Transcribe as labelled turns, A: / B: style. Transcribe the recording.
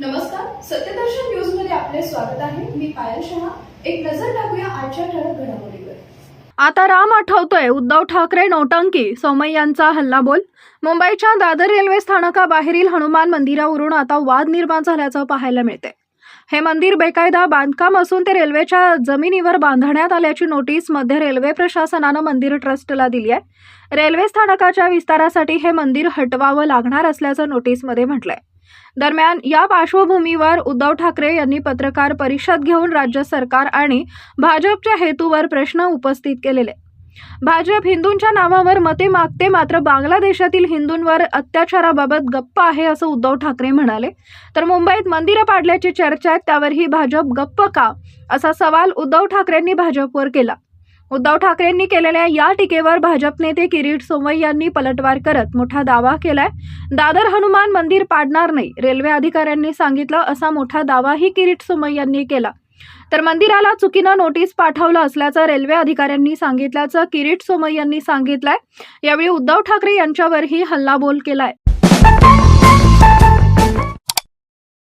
A: नमस्कार सत्यदर्शन न्यूजमध्ये आपले स्वागत आहे. मी पायल शहा. एक नजर टाकूया आजच्या ठळक घडामोडीवर.
B: आता राम आठवतोय उद्धव ठाकरे नौटंकी सोमय्यांचा हल्लाबोल मुंबईच्या दादर रेल्वे स्थानकाबाहेरील हनुमान मंदिरावरून आता वाद निर्माण झाल्याचं पाहायला मिळते हे मंदिर बेकायदा बांधकाम असून ते रेल्वेच्या जमिनीवर बांधण्यात आल्याची नोटीस मध्य रेल्वे प्रशासनानं मंदिर ट्रस्टला दिली आहे. रेल्वे स्थानकाच्या विस्तारासाठी हे मंदिर हटवावं लागणार असल्याचं नोटीसमध्ये म्हटलंय. दरम्यान या पार्श्वभूमीवर उद्धव ठाकरे यांनी पत्रकार परिषद घेऊन राज्य सरकार आणि भाजपच्या हेतूवर प्रश्न उपस्थित केलेले. भाजप हिंदूंच्या नावावर मते मागते मात्र बांगलादेशातील हिंदूंवर अत्याचाराबाबत गप्प आहे असं उद्धव ठाकरे म्हणाले. तर मुंबईत मंदिरं पाडल्याची चर्चा आहे त्यावरही भाजप गप्प का? असा सवाल उद्धव ठाकरेंनी भाजपवर केला. उद्धव ठाकरेंनी केलेल्या या टीकेवर भाजप नेते किरीट सोमई यांनी पलटवार करत मोठा दावा केलाय. दादर हनुमान मंदिर पाडणार नाही रेल्वे अधिकाऱ्यांनी सांगितलं असा मोठा दावाही किरीट सोमई यांनी केला. तर मंदिराला चुकीनं नोटीस पाठवलं असल्याचं रेल्वे अधिकाऱ्यांनी सांगितल्याचं किरीट सोमय्या यांनी सांगितलंय. यावेळी उद्धव ठाकरे यांच्यावरही हल्लाबोल केलाय.